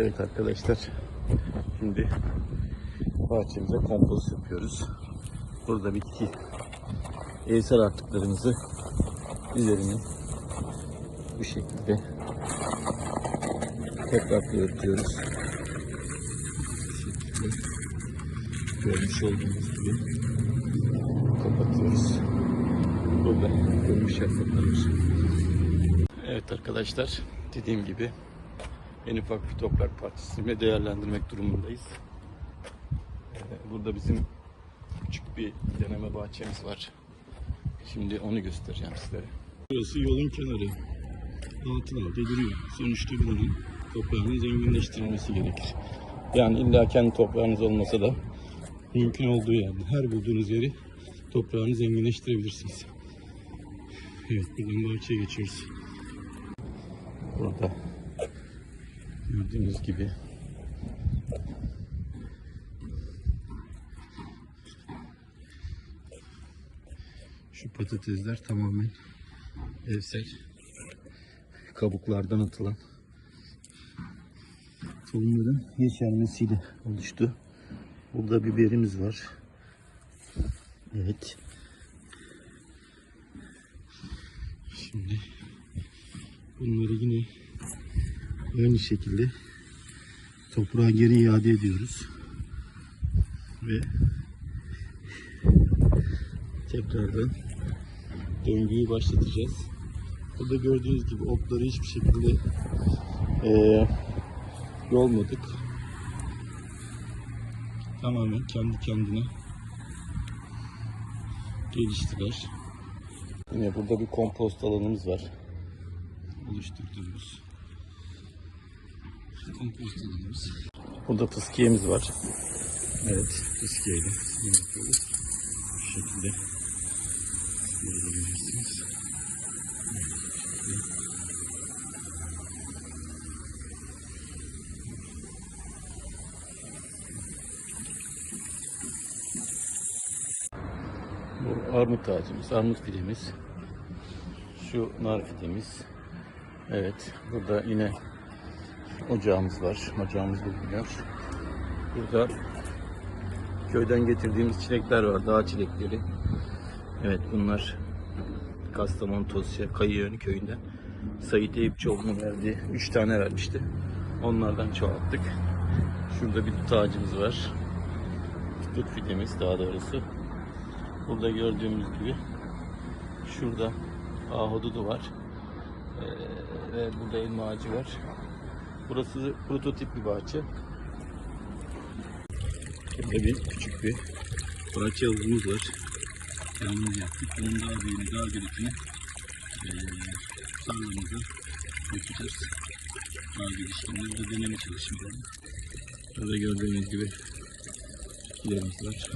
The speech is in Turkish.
Evet arkadaşlar. Şimdi bahçemize kompost yapıyoruz. Burada bitki evsel artıklarımızı üzerine bu şekilde toprakla örtüyoruz. Bu şekilde görmüş olduğunuz gibi kapatıyoruz. Burada görmüş yapraklarımız. Evet arkadaşlar dediğim gibi en ufak bir toprak parçasını değerlendirmek durumundayız. Ee, Burada bizim küçük bir deneme bahçemiz var. Şimdi onu göstereceğim sizlere. Burası yolun kenarı. Altın alta duruyor. Sonuçta buranın toprağının zenginleştirilmesi gerekir. Yani illa kendi toprağınız olmasa da mümkün olduğu yerde her bulduğunuz yeri toprağını zenginleştirebilirsiniz. Evet buradan bahçeye geçiyoruz. Burada Gördüğünüz gibi şu patatesler tamamen evsel kabuklardan atılan tohumların yeşermesiyle oluştu. Burada biberimiz var. Evet. Şimdi bunları yine aynı şekilde toprağa geri iade ediyoruz. Ve tekrardan döngüyü başlatacağız. Burada gördüğünüz gibi otları hiçbir şekilde eee yolmadık. Tamamen kendi kendine geliştiler. Yine burada bir kompost alanımız var. Oluşturduğumuz kompost alanımız. Burada fıskiyemiz var. Evet, fıskiyeyle yapıyoruz. Bu şekilde görebilirsiniz. Bu armut ağacımız, armut fidemiz. Şu nar fidemiz. Evet, burada yine ocağımız var. Ocağımız bulunuyor. Burada köyden getirdiğimiz çilekler var. Dağ çilekleri. Evet bunlar Kastamonu Tosya Kayıyönü köyünden Sait Eyüpçoğlu'nun verdiği 3 tane vermişti. Onlardan çoğalttık. Şurada bir dut ağacımız var. Dut fidemiz daha doğrusu. Burada gördüğümüz gibi şurada ahududu var. Ee, ve burada elma ağacı var. Burası prototip bir bahçe. Burada bir küçük bir bahçe havuzumuz var. Kendimiz yaptık. Bunun daha büyüğünü, daha büyüğünü eee tarlamıza yapacağız. Daha gelişimini burada deneme çalışmaları. Burada gördüğünüz gibi bitkilerimiz var.